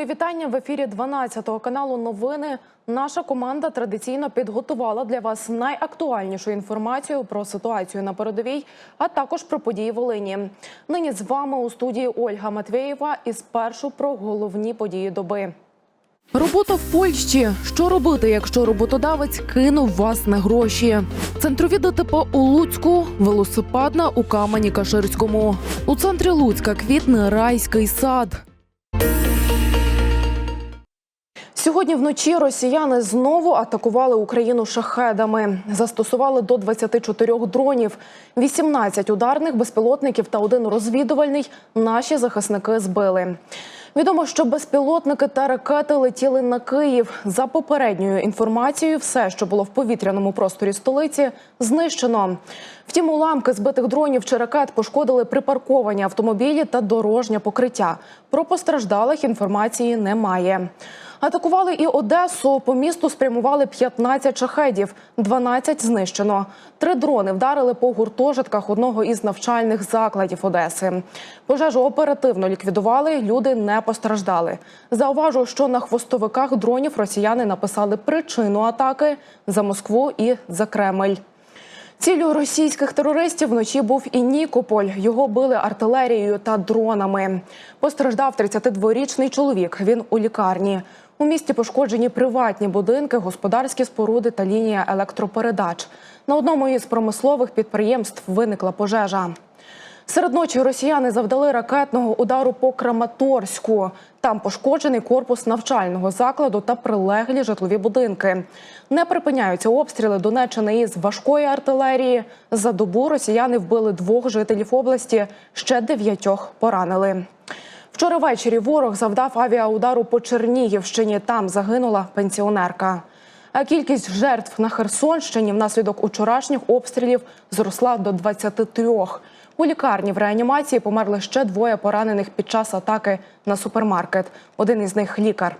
Мої вітання в ефірі 12 каналу. Новини. Наша команда традиційно підготувала для вас найактуальнішу інформацію про ситуацію на передовій, а також про події Волині. Нині з вами у студії Ольга Матвєєва і спершу про головні події доби. Робота в Польщі. Що робити, якщо роботодавець кинув вас на гроші? Центрові ДТП у Луцьку, велосипедна у Камені Каширському. У центрі Луцька квітне райський сад. Сьогодні вночі росіяни знову атакували Україну шахедами. Застосували до 24 дронів, 18 ударних безпілотників та один розвідувальний. Наші захисники збили. Відомо, що безпілотники та ракети летіли на Київ. За попередньою інформацією, все, що було в повітряному просторі столиці, знищено. Втім, уламки збитих дронів чи ракет пошкодили припарковані автомобілі та дорожнє покриття. Про постраждалих інформації немає. Атакували і Одесу. По місту спрямували 15 шахедів, 12 знищено. Три дрони вдарили по гуртожитках одного із навчальних закладів Одеси. Пожежу оперативно ліквідували. Люди не постраждали. Зауважу, що на хвостовиках дронів росіяни написали причину атаки за Москву і за Кремль. Ціллю російських терористів вночі був і Нікополь. Його били артилерією та дронами. Постраждав 32-річний чоловік. Він у лікарні. У місті пошкоджені приватні будинки, господарські споруди та лінія електропередач. На одному із промислових підприємств виникла пожежа. Серед ночі росіяни завдали ракетного удару по Краматорську. Там пошкоджений корпус навчального закладу та прилеглі житлові будинки. Не припиняються обстріли Донеччини із важкої артилерії. За добу росіяни вбили двох жителів області, ще дев'ятьох поранили. Вчора ввечері ворог завдав авіаудару по Чернігівщині. Там загинула пенсіонерка. А кількість жертв на Херсонщині внаслідок учорашніх обстрілів зросла до 23. У лікарні в реанімації померли ще двоє поранених під час атаки на супермаркет. Один із них лікар.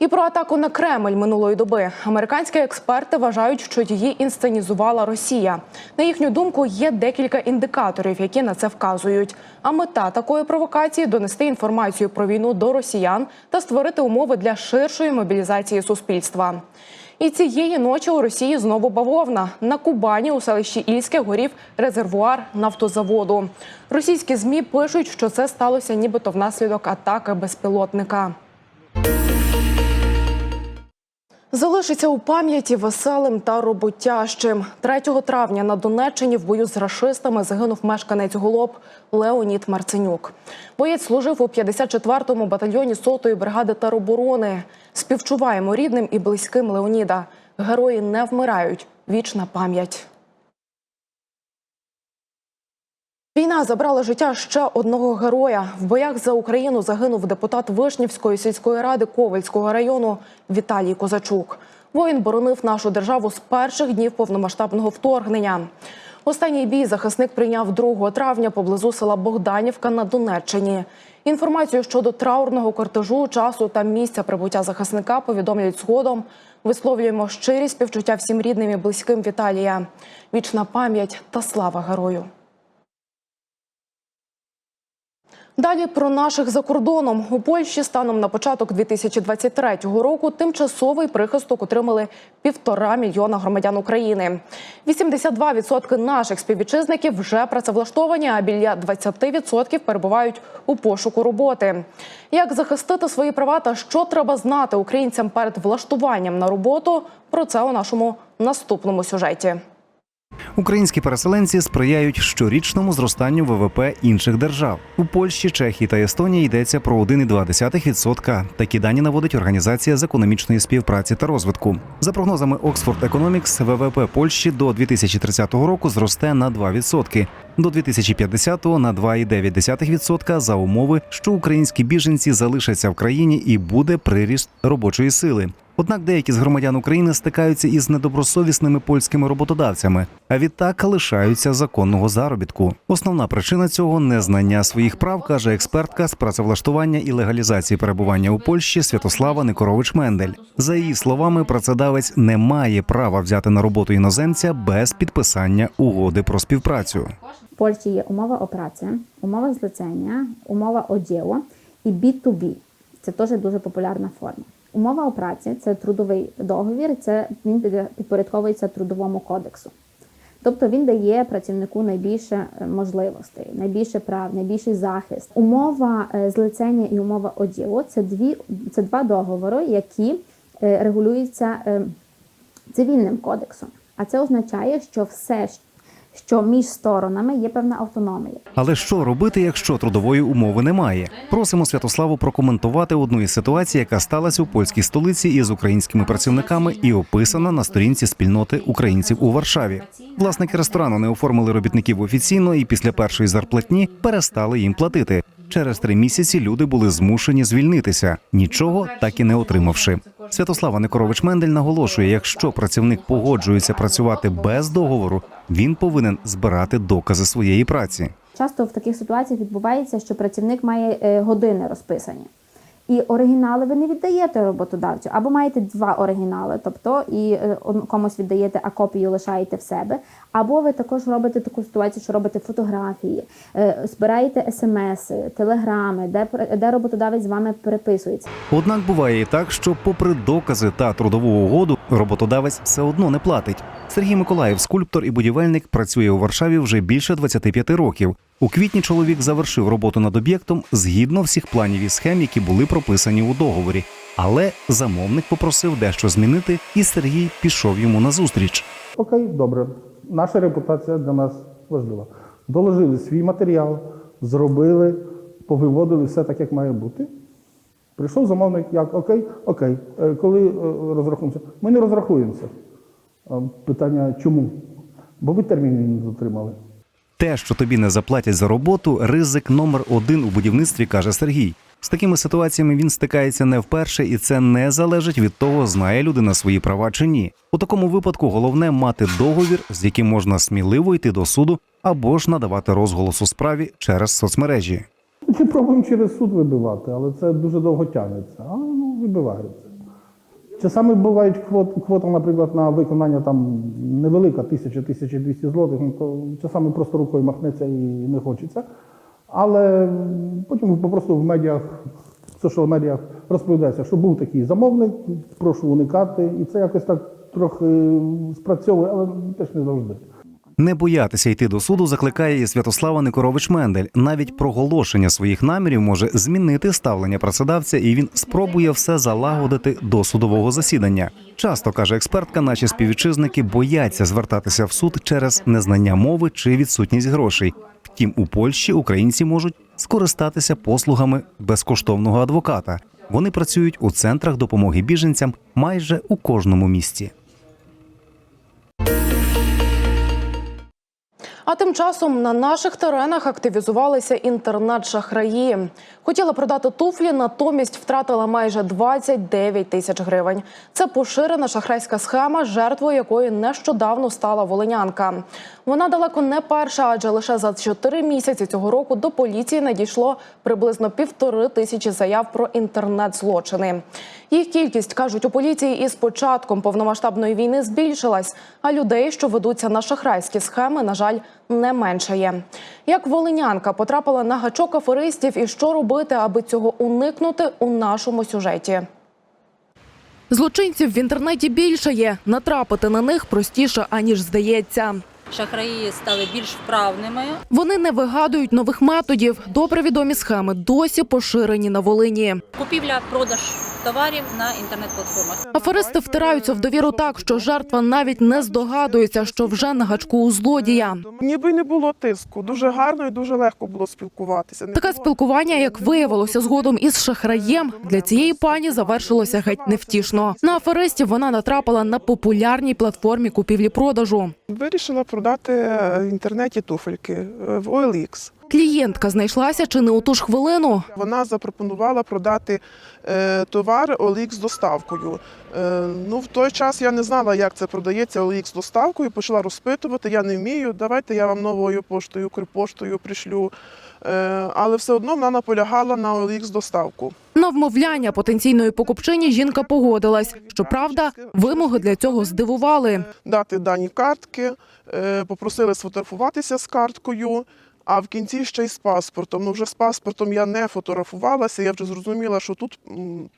І про атаку на Кремль минулої доби американські експерти вважають, що її інсценізувала Росія. На їхню думку, є декілька індикаторів, які на це вказують. А мета такої провокації донести інформацію про війну до росіян та створити умови для ширшої мобілізації суспільства. І цієї ночі у Росії знову бавовна. На Кубані у селищі Ільське горів резервуар нафтозаводу. Російські змі пишуть, що це сталося нібито внаслідок атаки безпілотника. Залишиться у пам'яті веселим та роботящим. 3 травня на Донеччині в бою з рашистами загинув мешканець Голоб Леонід Марценюк. Боєць служив у 54-му батальйоні сотої бригади тероборони. Співчуваємо рідним і близьким Леоніда. Герої не вмирають. Вічна пам'ять. Війна забрала життя ще одного героя. В боях за Україну загинув депутат Вишнівської сільської ради Ковальського району Віталій Козачук. Воїн боронив нашу державу з перших днів повномасштабного вторгнення. Останній бій захисник прийняв 2 травня поблизу села Богданівка на Донеччині. Інформацію щодо траурного кортежу, часу та місця прибуття захисника повідомлять згодом. Висловлюємо щирі співчуття всім рідним і близьким Віталія. Вічна пам'ять та слава герою. Далі про наших за кордоном у Польщі станом на початок 2023 року тимчасовий прихисток отримали півтора мільйона громадян України. 82% наших співвітчизників вже працевлаштовані, а біля 20% перебувають у пошуку роботи. Як захистити свої права та що треба знати українцям перед влаштуванням на роботу? Про це у нашому наступному сюжеті. Українські переселенці сприяють щорічному зростанню ВВП інших держав. У Польщі, Чехії та Естонії йдеться про 1,2%. Такі дані наводить Організація з економічної співпраці та розвитку. За прогнозами Oxford Economics, ВВП Польщі до 2030 року зросте на 2%, до 2050 на 2,9% за умови, що українські біженці залишаться в країні і буде приріст робочої сили. Однак деякі з громадян України стикаються із недобросовісними польськими роботодавцями, а відтак лишаються законного заробітку. Основна причина цього незнання своїх прав, каже експертка з працевлаштування і легалізації перебування у Польщі Святослава Никорович Мендель. За її словами, працедавець не має права взяти на роботу іноземця без підписання угоди про співпрацю. Jest umowa o pracę, umowa zlecenia, umowa o dzieło i B2B. Це теж дуже популярна форма. Умова о праці це трудовий договір, це він підпорядковується трудовому кодексу. Тобто він дає працівнику найбільше е, можливостей, найбільше прав, найбільший захист. Умова е, злицення і умова оділу це дві це два договори, які е, регулюються цивільним кодексом. А це означає, що все, що між сторонами є певна автономія. Але що робити, якщо трудової умови немає? Просимо Святославу прокоментувати одну із ситуацій, яка сталася у польській столиці із українськими працівниками і описана на сторінці спільноти українців у Варшаві. Власники ресторану не оформили робітників офіційно і після першої зарплатні перестали їм платити. Через три місяці люди були змушені звільнитися, нічого так і не отримавши. Святослава Никорович Мендель наголошує: якщо працівник погоджується працювати без договору, він повинен збирати докази своєї праці. Часто в таких ситуаціях відбувається, що працівник має е, години розписані. І оригінали ви не віддаєте роботодавцю, або маєте два оригінали, тобто і е, комусь віддаєте, а копію лишаєте в себе. Або ви також робите таку ситуацію, що робите фотографії, е, збираєте смс, телеграми, де, де роботодавець з вами переписується. Однак буває і так, що, попри докази та трудову угоду, роботодавець все одно не платить. Сергій Миколаїв, скульптор і будівельник, працює у Варшаві вже більше 25 років. У квітні чоловік завершив роботу над об'єктом згідно всіх планів і схем, які були прописані у договорі. Але замовник попросив дещо змінити, і Сергій пішов йому назустріч. Окей, добре. Наша репутація для нас важлива. Доложили свій матеріал, зробили, повиводили все так, як має бути. Прийшов замовник, як окей, окей. Е, Коли е, розрахуємося? Ми не розрахуємося. Питання чому? Бо ви термін не дотримали. Те, що тобі не заплатять за роботу, ризик номер один у будівництві, каже Сергій. З такими ситуаціями він стикається не вперше, і це не залежить від того, знає людина свої права чи ні. У такому випадку головне мати договір, з яким можна сміливо йти до суду або ж надавати розголос у справі через соцмережі. Чи пробуємо через суд вибивати, але це дуже довго тягнеться. Але ну, вибивається. Часами бувають квот, квота, наприклад, на виконання там невелика, 1000-1200 злотих, ну, то часами просто рукою махнеться і не хочеться. Але потім просто в медіах, в соціал-медіах розповідається, що був такий замовник, прошу уникати, і це якось так трохи спрацьовує, але теж не завжди. Не боятися йти до суду закликає і Святослава Никорович Мендель. Навіть проголошення своїх намірів може змінити ставлення працедавця, і він спробує все залагодити до судового засідання. Часто каже експертка, наші співвітчизники бояться звертатися в суд через незнання мови чи відсутність грошей. Втім, у Польщі українці можуть скористатися послугами безкоштовного адвоката. Вони працюють у центрах допомоги біженцям майже у кожному місті. А тим часом на наших теренах активізувалися інтернет-шахраї. Хотіла продати туфлі, натомість втратила майже 29 тисяч гривень. Це поширена шахрайська схема, жертвою якої нещодавно стала волинянка. Вона далеко не перша, адже лише за 4 місяці цього року до поліції надійшло приблизно півтори тисячі заяв про інтернет-злочини. Їх кількість кажуть у поліції із початком повномасштабної війни збільшилась, а людей, що ведуться на шахрайські схеми, на жаль, не меншає. Як волинянка потрапила на гачок аферистів і що робити, аби цього уникнути у нашому сюжеті. Злочинців в інтернеті більше є. Натрапити на них простіше, аніж здається. Шахраї стали більш вправними. Вони не вигадують нових методів. Добре відомі схеми досі поширені на Волині. Купівля, продаж товарів на інтернет-платформах. Аферисти втираються в довіру так, що жертва навіть не здогадується, що вже на гачку у злодія. Ніби не було тиску. Дуже гарно і дуже легко було спілкуватися. Таке спілкування, як виявилося згодом із шахраєм, для цієї пані завершилося геть невтішно. На аферистів вона натрапила на популярній платформі купівлі-продажу. Вирішила продати е, в інтернеті туфельки е, в OLX. Клієнтка знайшлася чи не у ту ж хвилину. Вона запропонувала продати е, товар OLX з доставкою. Е, ну, в той час я не знала, як це продається OLX з доставкою. Почала розпитувати, я не вмію. Давайте я вам новою поштою, Укрпоштою пришлю. Е, але все одно вона наполягала на OLX з доставку. На вмовляння потенційної покупчині жінка погодилась. Щоправда, вимоги для цього здивували. дати дані картки, попросили сфотографуватися з карткою. А в кінці ще й з паспортом. Ну вже з паспортом я не фотографувалася, я вже зрозуміла, що тут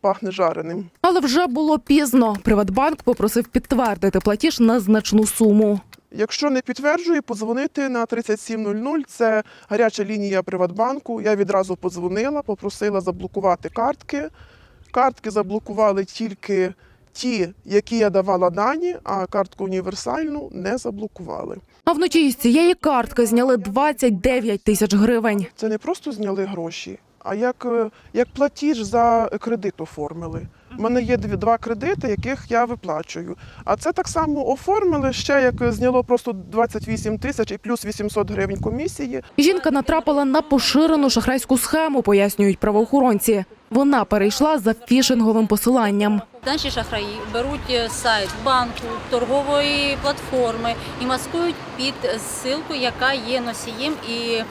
пахне жареним. Але вже було пізно. Приватбанк попросив підтвердити платіж на значну суму. Якщо не підтверджує, подзвонити на 3700, це гаряча лінія Приватбанку. Я відразу подзвонила, попросила заблокувати картки. Картки заблокували тільки ті, які я давала дані, а картку універсальну не заблокували. А вночі із цієї картки зняли 29 тисяч гривень. Це не просто зняли гроші, а як, е, як платіж за кредит оформили. У мене є дві два кредити, яких я виплачую. А це так само оформили ще як зняло просто 28 тисяч і плюс 800 гривень комісії. Жінка натрапила на поширену шахрайську схему, пояснюють правоохоронці. Вона перейшла за фішинговим посиланням. Наші шахраї беруть е, сайт банку, торгової платформи і маскують під ссылку, яка є носієм і.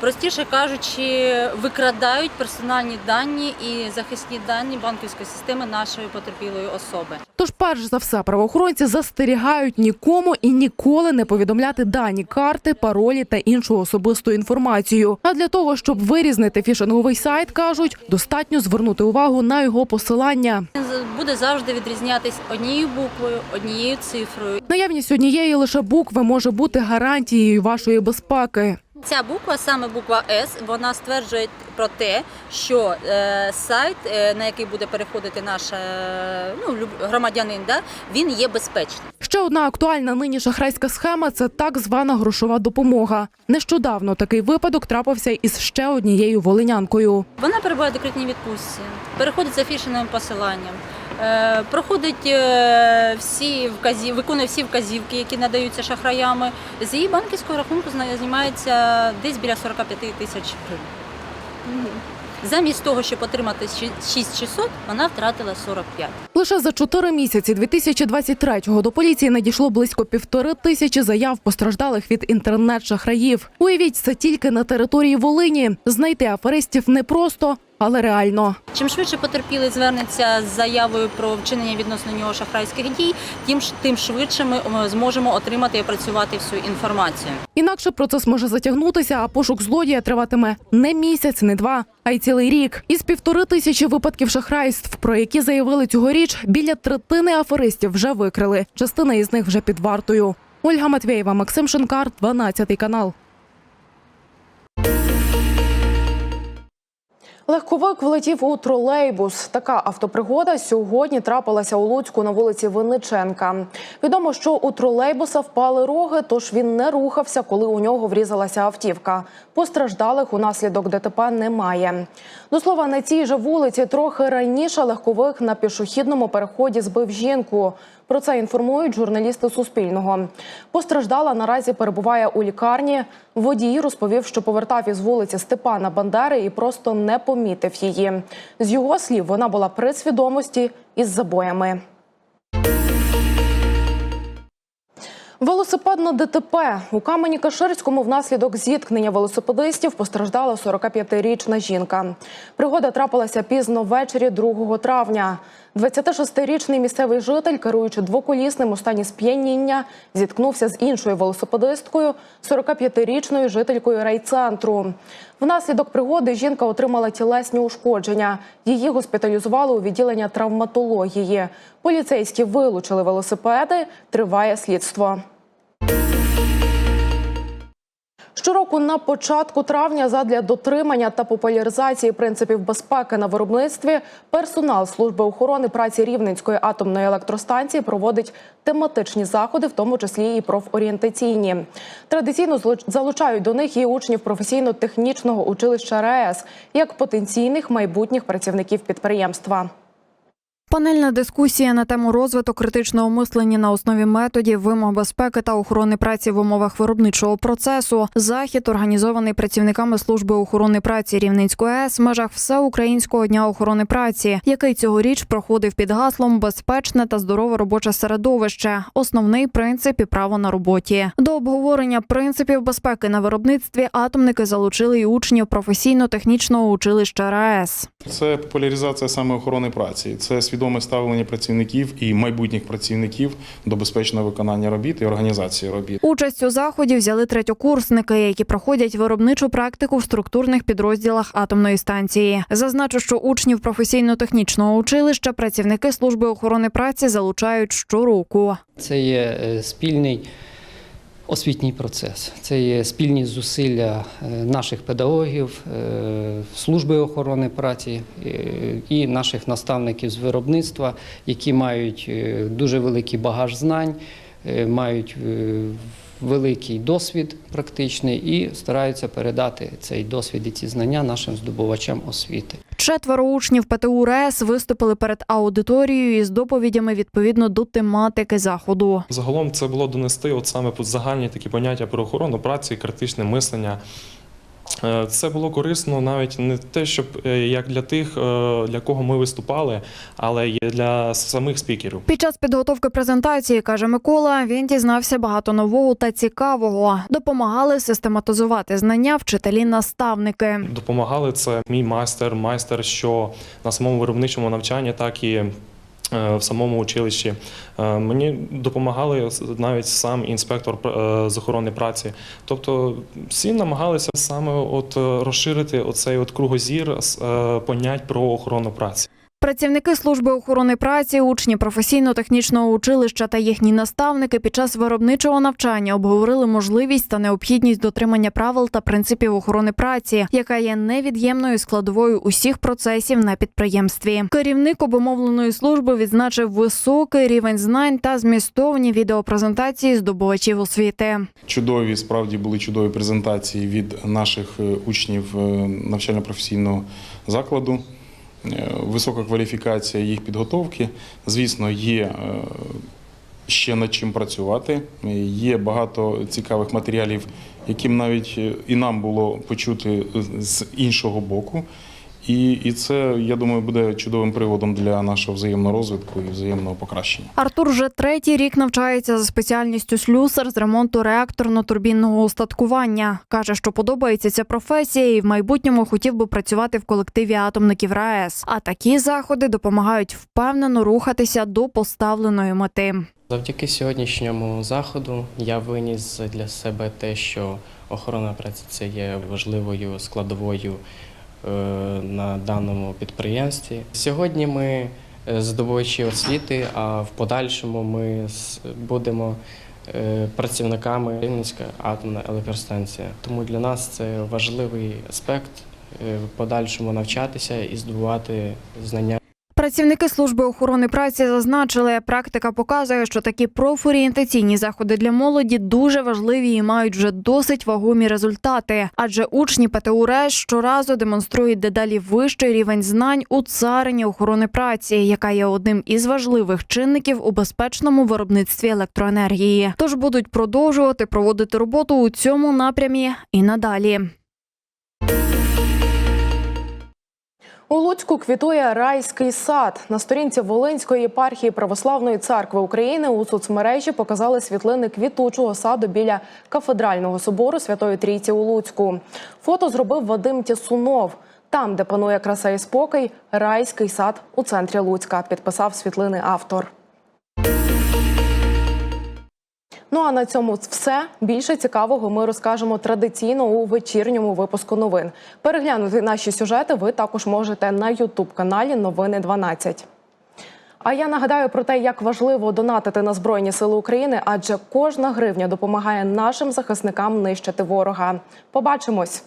Простіше кажучи, викрадають персональні дані і захисні дані банківської системи нашої потерпілої особи. Тож, перш за все, правоохоронці застерігають нікому і ніколи не повідомляти дані карти, паролі та іншу особисту інформацію. А для того, щоб вирізнити фішинговий сайт, кажуть, достатньо звернути увагу на його посилання. Буде завжди відрізнятись однією буквою, однією цифрою. Наявність однієї лише букви може бути гарантією вашої безпеки. Ця буква, саме буква С, вона стверджує про те, що е, сайт, е, на який буде переходити наш е, ну, громадянин, да, він є безпечним. Ще одна актуальна нині шахрайська схема це так звана грошова допомога. Нещодавно такий випадок трапився із ще однією волинянкою. Вона перебуває в декретній відпустці, переходить за фішеним посиланням, проходить е, всі вказів, виконує всі вказівки, які надаються шахраями. З її банківського рахунку знімається десь біля 45 тисяч гривень. Замість того, щоб отримати щі- 6600, вона втратила 45. Лише за чотири місяці 2023-го до поліції надійшло близько півтори тисячі заяв постраждалих від інтернет-шахраїв. Уявіть, це тільки на території Волині. Знайти аферистів непросто, але реально. Чим швидше потерпілий звернеться з заявою про вчинення відносно нього шахрайських дій, тим, тим швидше ми зможемо отримати і опрацювати всю інформацію. Інакше процес може затягнутися, а пошук злодія триватиме не місяць, не два, а й цілий рік. Із півтори тисячі випадків шахрайств, про які заявили цьогоріч, біля третини аферистів вже викрили. Частина із них вже під вартою. Ольга Матвєєва, Максим Шинкар, 12 канал. Легковик влетів у тролейбус. Така автопригода сьогодні трапилася у Луцьку на вулиці Винниченка. Відомо, що у тролейбуса впали роги, тож він не рухався, коли у нього врізалася автівка. Постраждалих унаслідок ДТП немає. До слова, на цій же вулиці трохи раніше легковик на пішохідному переході збив жінку. Про це інформують журналісти Суспільного. Постраждала наразі перебуває у лікарні. Водій розповів, що повертав із вулиці Степана Бандери і просто не помітив її. З його слів, вона була при свідомості із забоями. Велосипедне ДТП у камені Каширському внаслідок зіткнення велосипедистів постраждала 45-річна жінка. Пригода трапилася пізно ввечері 2 травня. 26-річний місцевий житель, керуючи двоколісним у стані сп'яніння, зіткнувся з іншою велосипедисткою, 45-річною жителькою райцентру. Внаслідок пригоди жінка отримала тілесні ушкодження. Її госпіталізували у відділення травматології. Поліцейські вилучили велосипеди. Триває слідство. Щороку на початку травня задля дотримання та популяризації принципів безпеки на виробництві персонал служби охорони праці Рівненської атомної електростанції проводить тематичні заходи, в тому числі і профорієнтаційні. Традиційно залучають до них і учнів професійно-технічного училища РаЕС як потенційних майбутніх працівників підприємства. Панельна дискусія на тему розвиток критичного мислення на основі методів, вимог безпеки та охорони праці в умовах виробничого процесу. Захід організований працівниками служби охорони праці Рівненської АЕС в межах всеукраїнського дня охорони праці, який цьогоріч проходив під гаслом безпечне та здорове робоче середовище. Основний принцип і право на роботі. До обговорення принципів безпеки на виробництві атомники залучили й учнів професійно-технічного училища РаЕС. Це популяризація саме охорони праці. Це свідоме ставлення працівників і майбутніх працівників до безпечного виконання робіт і організації робіт. Участь у заході взяли третьокурсники, які проходять виробничу практику в структурних підрозділах атомної станції. Зазначу, що учнів професійно-технічного училища працівники служби охорони праці залучають щороку. Це є е, спільний освітній процес, це є спільні зусилля е, наших педагогів, е, служби охорони праці е, і наших наставників з виробництва, які мають дуже великий багаж знань, мають великий досвід практичний і стараються передати цей досвід і ці знання нашим здобувачам освіти. Четверо учнів ПТУ РЕС виступили перед аудиторією із доповідями відповідно до тематики заходу. Загалом це було донести от саме загальні такі поняття про охорону праці, критичне мислення. Е, Це було корисно навіть не те, щоб е, як для тих, е, для кого ми виступали, але й для самих спікерів. Під час підготовки презентації каже Микола, він дізнався багато нового та цікавого. Допомагали систематизувати знання вчителі-наставники. Допомагали це мій майстер, майстер, що на самому виробничому навчанні, так і в самому училищі. Е, Мені допомагали навіть сам інспектор е, з охорони праці. Тобто всі намагалися саме от е, розширити оцей от кругозір е, понять про охорону праці. Працівники служби охорони праці, учні професійно-технічного училища та їхні наставники під час виробничого навчання обговорили можливість та необхідність дотримання правил та принципів охорони праці, яка є невід'ємною складовою усіх процесів на підприємстві. Керівник обумовленої служби відзначив високий рівень знань та змістовні відеопрезентації здобувачів освіти. Чудові, справді були чудові презентації від наших е, учнів е, навчально-професійного закладу. Е, Висока кваліфікація їх підготовки. Звісно, є е, ще над чим працювати. Є багато цікавих матеріалів, яким навіть е, і нам було почути з іншого боку. І, і це, я думаю, буде чудовим приводом для нашого взаємного розвитку і взаємного покращення. Артур вже третій рік навчається за спеціальністю слюсар з ремонту реакторно-турбінного устаткування. Каже, що подобається ця професія, і в майбутньому хотів би працювати в колективі атомників РаЕС. А такі заходи допомагають впевнено рухатися до поставленої мети. Завдяки сьогоднішньому заходу я виніс для себе те, що охорона праці це є важливою складовою на даному підприємстві. Сьогодні ми е, здобувачі освіти, а в подальшому ми будемо е, працівниками Рівненської атомна електростанція. Тому для нас це важливий аспект е, в подальшому навчатися і здобувати знання. Працівники служби охорони праці зазначили, практика показує, що такі профорієнтаційні заходи для молоді дуже важливі і мають вже досить вагомі результати. Адже учні ПТУ РЕС щоразу демонструють дедалі вищий рівень знань у царині охорони праці, яка є одним із важливих чинників у безпечному виробництві електроенергії. Тож будуть продовжувати проводити роботу у цьому напрямі і надалі. У Луцьку квітує райський сад. На сторінці Волинської єпархії Православної церкви України у соцмережі показали світлини квітучого саду біля кафедрального собору Святої Трійці у Луцьку. Фото зробив Вадим Тісунов. Там, де панує краса і спокій, райський сад у центрі Луцька. Підписав світлини автор. Ну а на цьому все. Більше цікавого ми розкажемо традиційно у вечірньому випуску новин. Переглянути наші сюжети ви також можете на Ютуб каналі Новини 12. А я нагадаю про те, як важливо донатити на Збройні Сили України, адже кожна гривня допомагає нашим захисникам нищити ворога. Побачимось.